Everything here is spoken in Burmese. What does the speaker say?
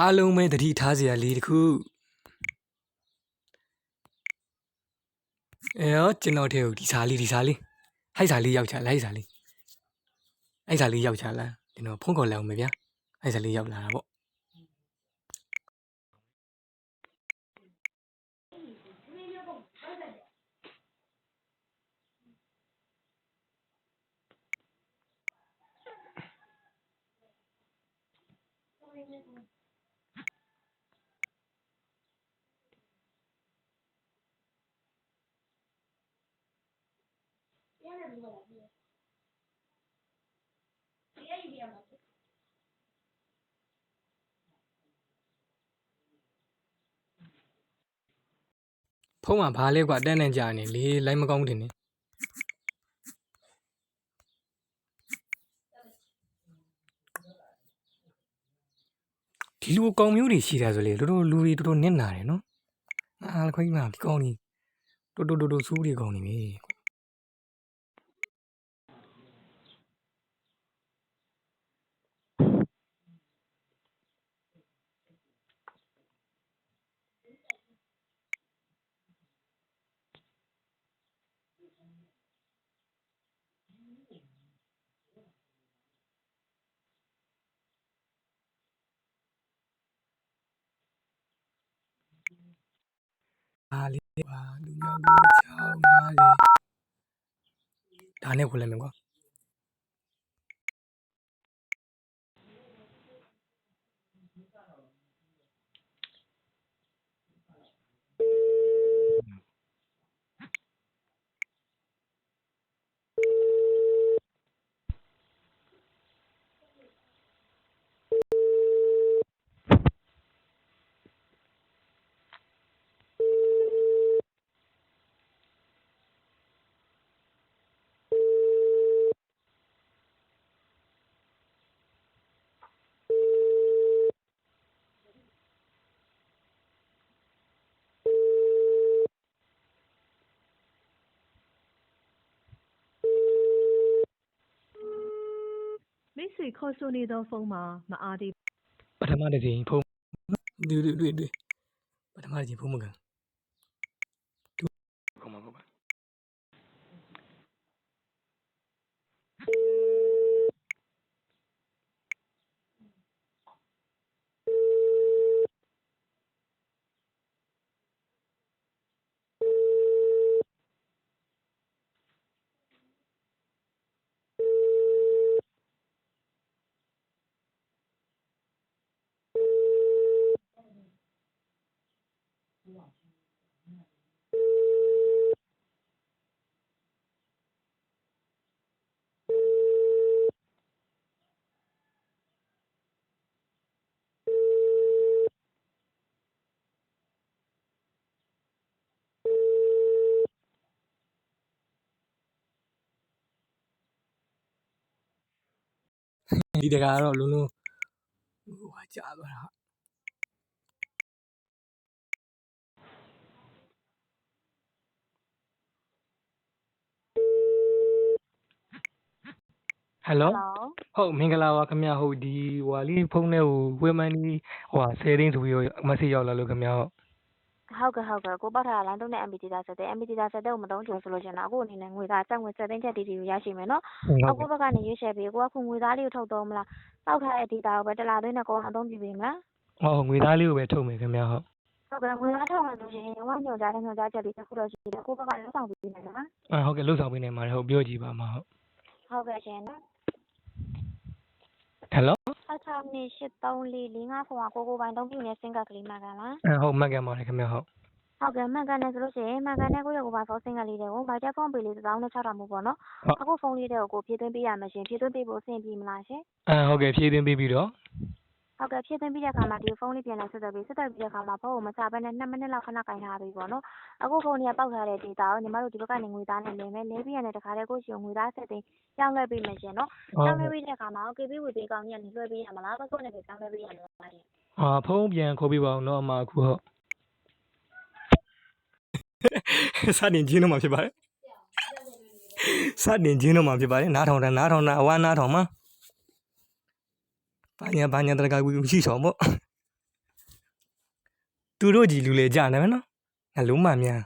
အားလုံးပဲတတိထားစရာလေးတစ်ခုအဲတော့ကျွန်တော်တဲ့ဒီစားလေးဒီစားလေးဟိုက်စားလေးရောက်ချလာဟိုက်စားလေးအဲ့စားလေးရောက်ချလာကျွန်တော်ဖုန်းခေါ်လိုက်အောင်မယ်ဗျာဟိုက်စားလေးရောက်လာတာပေါ့ ဖုန်းမှာဘာလဲကွာတက်နဲ့ကြာနေလေလိုက်မကောင်းတင်နေဒီလူအကောင်မျိုးတွေရှိတာဆိုလေတော်တော်လူတွေတော်တော်နစ်နာတယ်နော်အာခွင်းမှာဒီကောင်ကြီးတော်တော်တော်တော်စူးတွေကောင်နေပြီ အားလေးပါလူမျိုးကို6 50ဒါနဲ့ခွင့်လိုက်မယ်ကွာ“ မိတ်ဆွေခေါ်ဆိုနေသောဖုန်းမှာမအားသေးပထမတစ်ချိန်ဖုန်းတွေ့တွေ့တွေ့တွေ့ပထမတစ်ချိန်ဖုန်းမကန်ခေါ်မှာပေါ့ကွာ ဒီတကာကတော့လုံးလုံးဟိုဟာကြာသွားတာဟယ်လိုဟယ်လိုဟုတ်မင်္ဂလာပါခင်ဗျဟုတ်ဒီဟိုဟာလေးဖုန်းထဲကိုဝေမန်ဒီဟိုဟာ10သိန်းဆိုပြီးတော့ message ရောက်လာလို့ခင်ဗျဟုတ် ဟုတ်ကဲ့ဟုတ်ကဲ့ကိုပောက်ထားတာလိုင်းသုံးတဲ့ MPT သားဆက်တဲ့ MPT သားဆက်တဲ့ကိုမတုံးချင်ဆိုလို့ရှင်တော့အခုအနေနဲ့ငွေသားစက်ငွေ7သိန်းချက်တီတီကိုရရှိမယ်နော်ဟုတ်အခုဘက်ကနေရွေးချယ်ပြီးကိုကခုငွေသားလေးကိုထုတ်တော့မလားတောက်ထားတဲ့ data ကိုပဲတစ်လားသွင်းနဲ့ကိုကအသုံးပြုပေးမလားဟုတ်ငွေသားလေးကိုပဲထုတ်မယ်ခင်ဗျဟုတ်ဟုတ်ကဲ့ငွေသားထုတ်မှဆိုရှင်ဝမ်းညွန်ကြားတဲ့ညွန်ကြားချက်လေးတစ်ခုတော့ရှိတယ်ကိုဘက်ကလည်းဆောင်ပေးနေတယ်နော်အာဟုတ်ကဲ့လှုပ်ဆောင်ပေးနေပါတယ်ဟုတ်ပြောကြည့်ပါမှာဟုတ်ဟုတ်ကဲ့ရှင်နော် ဟယ်လို66နှစ်834 45ဖုန်းကကိုကိုပိုင်းတုံးပြနေစင်ကကလေးမှကန်လားအဲဟုတ်မှတ်ကန်ပါတယ်ခင်ဗျဟုတ်ဟုတ်ကဲ့မှန်ကန်တယ်ဆိုလို့ရှိရင်မှန်ကန်တဲ့ကိုယ့်ရဲ့ကိုယ်ပိုင်ဖုန်းစင်ကလေးတွေကိုဗိုက်တာဖုန်းပေးလေး1000နဲ့6000မှုပေါ့နော်အခုဖုန်းလေးတွေကိုကိုဖြည့်သွင်းပေးရမယ်ရှင်ဖြည့်သွင်းပေးဖို့အဆင်ပြေမလားရှင်အဲဟုတ်ကဲ့ဖြည့်သွင်းပေးပြီးတော့ ဟုတ်ကဲ့ဖြည့်သွင်းပြီးတဲ့အခါမှာဒီဖုန်းလေးပြန်လဲဆက်သွယ်ပြီးဆက်သွယ်ပြီးတဲ့အခါမှာဖုန်းကိုမချဘဲနဲ့2မိနစ်လောက်ခဏကင်ထားပြီးပေါ့နော်အခုဖုန်းကြီးကပောက်ထားတဲ့ data ကိုညီမတို့ဒီဘက်ကနေငွေသားနဲ့လင်းမယ်လင်းပြီးရတဲ့တခါတည်းကိုရှင်ငွေသားဆက်သိမ်းပြောင်းလဲပေးမယ်ရှင်နော်ဟုတ်ပြောင်းလဲပေးတဲ့အခါမှာ KB ဝေပေးကောင်းကြီးကနေလွှဲပေးရမလားပတ်စပို့နဲ့ပြောင်းလဲပေးရမလားရှင်အာဖုန်းပြန်ခေါ်ပေးပါအောင်တော့အမအခုဟုတ်စတင်ချင်းတော့မှာဖြစ်ပါတယ်စတင်ချင်းတော့မှာဖြစ်ပါတယ်နားထောင်တာနားထောင်တာအဝါနားထောင်မှာ ဘာညာဘာညာတရကကူရှိဆောင်ပေါ့သူတို့ကြီးလူလေကြနေမယ်နော်ငါလုံးမများ